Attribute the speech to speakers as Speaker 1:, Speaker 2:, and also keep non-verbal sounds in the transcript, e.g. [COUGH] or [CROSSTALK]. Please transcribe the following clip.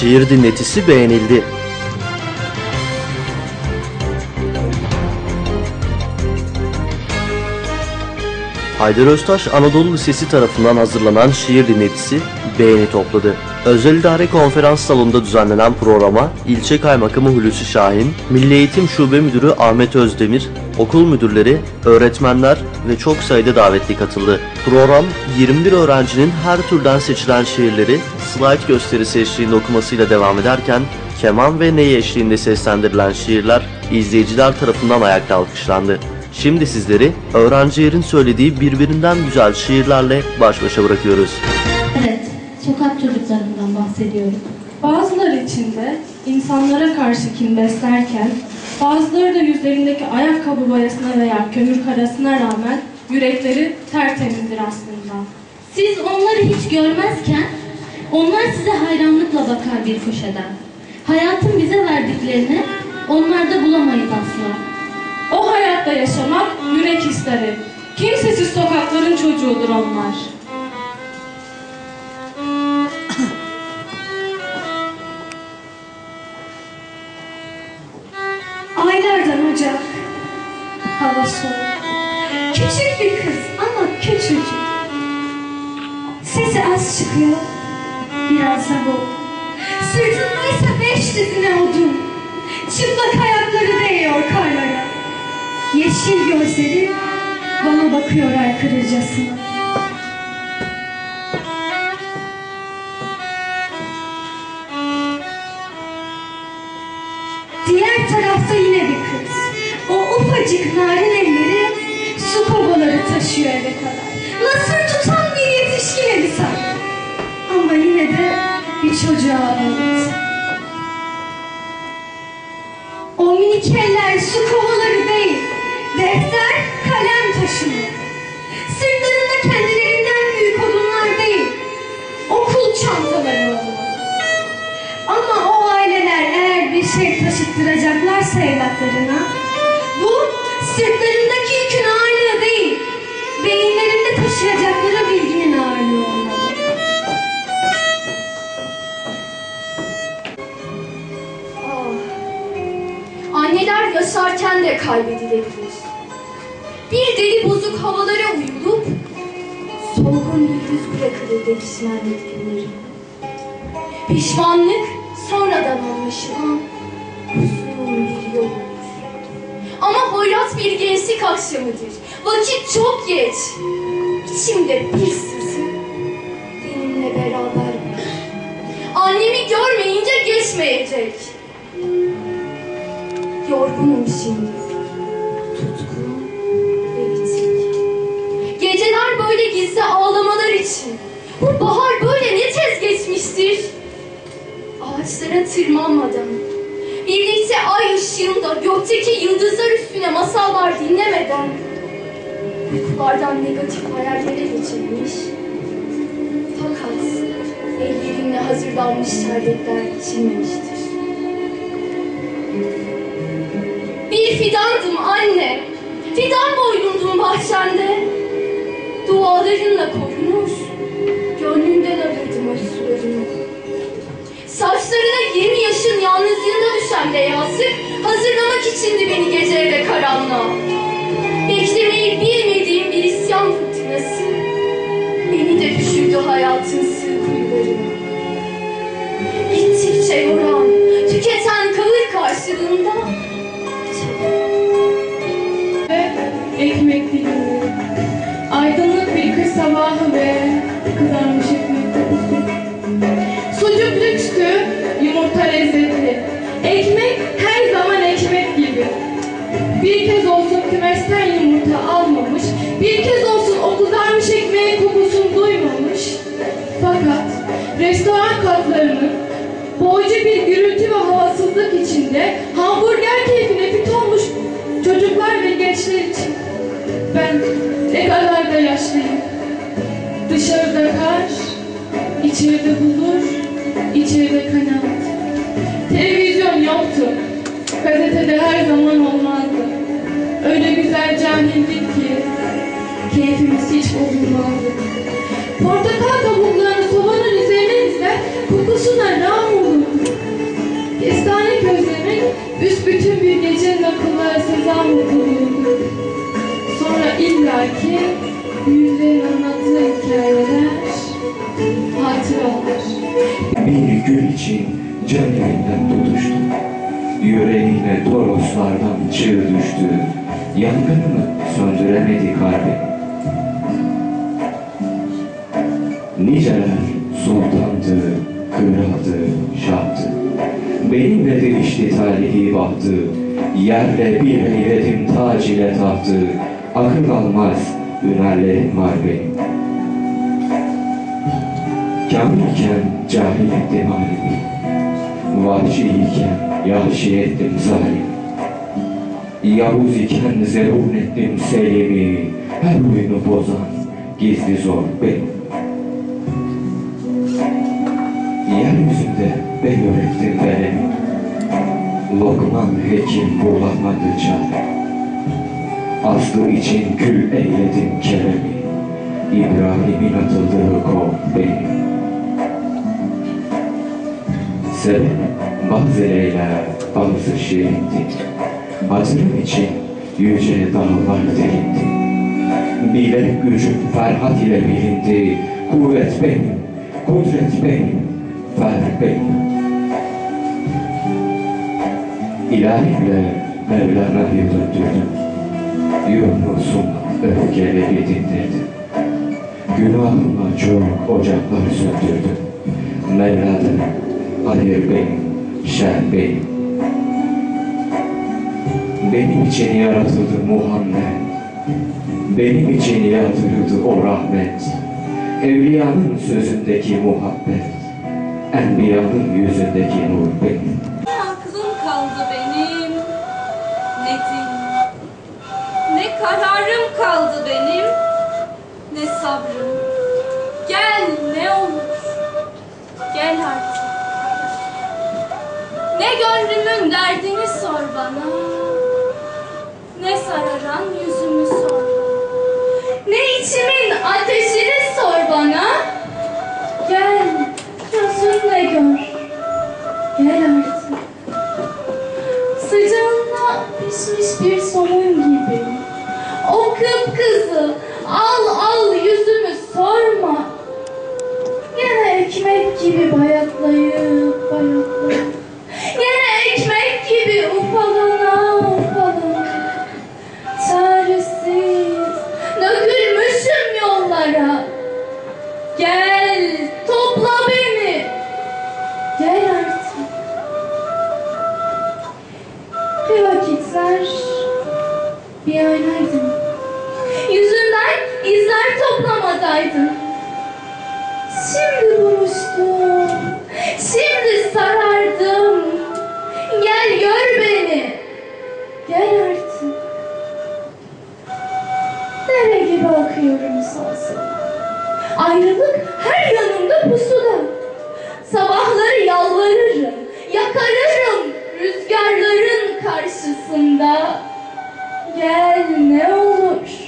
Speaker 1: Şiir dinletisi beğenildi. Haydar Öztaş Anadolu Lisesi tarafından hazırlanan şiir dinletisi beğeni topladı. Özel İdare Konferans Salonu'nda düzenlenen programa ilçe kaymakamı Hulusi Şahin, Milli Eğitim Şube Müdürü Ahmet Özdemir, okul müdürleri, öğretmenler ve çok sayıda davetli katıldı. Program 21 öğrencinin her türden seçilen şiirleri slide gösterisi eşliğinde okumasıyla devam ederken keman ve ney eşliğinde seslendirilen şiirler izleyiciler tarafından ayakta alkışlandı. Şimdi sizleri öğrencilerin söylediği birbirinden güzel şiirlerle baş başa bırakıyoruz.
Speaker 2: Evet, sokak çocuklarından bahsediyorum.
Speaker 3: Bazıları içinde insanlara karşı kin beslerken, bazıları da yüzlerindeki ayakkabı boyasına veya kömür karasına rağmen yürekleri tertemizdir aslında.
Speaker 2: Siz onları hiç görmezken, onlar size hayranlıkla bakar bir köşeden. Hayatın bize verdiklerini onlarda bulamayız asla.
Speaker 3: O hayatta yaşamak yürek ister hep. Kimsesiz sokakların çocuğudur onlar. [COUGHS]
Speaker 4: Aylardan Ocak, hava soğuk. Küçük bir kız ama küçücük. Sesi az çıkıyor, biraz da bu. Sırtındaysa beş düzine odun. Çıplak. Yeşil gözleri bana bakıyor aykırıcasına. Diğer tarafta yine bir kız. O ufacık narin elleri su kovaları taşıyor eve kadar. Nasır tutan bir yetişkin eli. Ama yine de bir çocuğa ait. O minik eller su kovaları defter, kalem taşıyor. Sırtlarında kendilerinden büyük odunlar değil, okul çantaları olmalı. Ama o aileler eğer bir şey taşıttıracaklarsa evlatlarına, bu sırtlarındaki yükün ağırlığı değil, beyinlerinde taşıyacakları bilginin ağırlığı olmalı.
Speaker 5: Anneler yaşarken de kaybedilebilir. Bir deli bozuk havalara uyulup solgun bir yüz bırakılır delişmenlik günleri. Pişmanlık sonradan anlaşılan uzun bir yol. Ama hoyrat bir gençlik akşamıdır. Vakit çok geç. İçimde bir sızı benimle beraber. Annemi görmeyince geçmeyecek. Yorgunum şimdi. Böyle gizli ağlamalar için. Bu bahar böyle ne tez geçmiştir. Ağaçlara tırmanmadan, birlikte ay ışığında gökteki yıldızlar üstüne masallar dinlemeden, uykulardan negatif hayallere geçirmiş. Fakat ellerimle hazırlanmış şerbetler içilmemiştir. Bir fidandım anne. Fidan boylundum bahçende. Dualarınla korunur. Gönlünden alırdım o sularını. Saçlarına 20 yaşın yalnızlığında düşen beyazlık hazırlamak içindi beni gece ve karanlığa. Beklemeyi bilmediğim bir isyan fırtınası beni de düşürdü hayatın
Speaker 3: sabahı ve kızarmış ekmek. Sucuk lükstü, yumurta lezzetli. Ekmek her zaman ekmek gibi. Bir kez olsun kümesten yumurta almamış, bir kez olsun o kızarmış ekmeğin kokusunu duymamış. Fakat restoran katlarının boğucu bir gürültü ve havasızlık içinde hamburger keyfine fit olmuş çocuklar ve gençler için. Ben ne kadar da yaşlıyım. Dışarıda kar, içeride bulur, içeride kanat. Televizyon yoktu, gazetede her zaman olmazdı. Öyle güzel cahildik ki, keyfimiz hiç bozulmazdı. Portakal kabuklarını sobanın üzerine izler, kokusuna ram olurdu. Kestane közlemek, büsbütün
Speaker 6: bir gecenin akılları için cennetten tutuştu. Yüreğine toroslardan çığ düştü. Yangınını söndüremedi kalbi. Niceler sultandı, kraldı, şahtı. Benimle değişti talihi bahtı. Yerle bir eyledim tac ile tahtı. Akıl almaz hünerlerim var benim. Kamilken cahil ettim halimi Vahşi iken yahşi ettim zalim Yavuz iken zerun ettim selimi Her oyunu bozan gizli zor benim. Yeryüzünde ben öğrettim veremi Lokman hekim bulamadı çare Aslı için kül eyledim keremi. İbrahim'in atıldığı kol benim Sebep bazı leyla, bazı şirindi. Hatırım için yüce dağlar delindi. Bilek gücüm ferhat ile bilindi. Kuvvet benim, kudret benim, fer benim. İlahimle Mevlana'yı döndürdüm. Yunus'un öfkeleri dindirdim. Günahıma çok ocaklar söndürdüm. Mevla'da hayır benim, şer benim. Benim için yaratıldı Muhammed. Benim için yaratıldı o rahmet. Evliyanın sözündeki muhabbet. Enbiyanın yüzündeki nur
Speaker 5: gönlümün derdini sor bana, ne sararan yüzümü sor. Ne içimin ateşini sor bana, gel gözünle gör. Gel artık. Sıcağında pişmiş bir somun gibi. O kıpkızıl al aynaydım. Yüzünden izler toplamadaydın. Şimdi buluştum. Şimdi sarardım. Gel gör beni. Gel artık. Dere gibi akıyorum sarsın. Ayrılık her yanımda pusuda. Sabahları yalvarırım, yakarırım rüzgarların karşısında. Gel ne olur.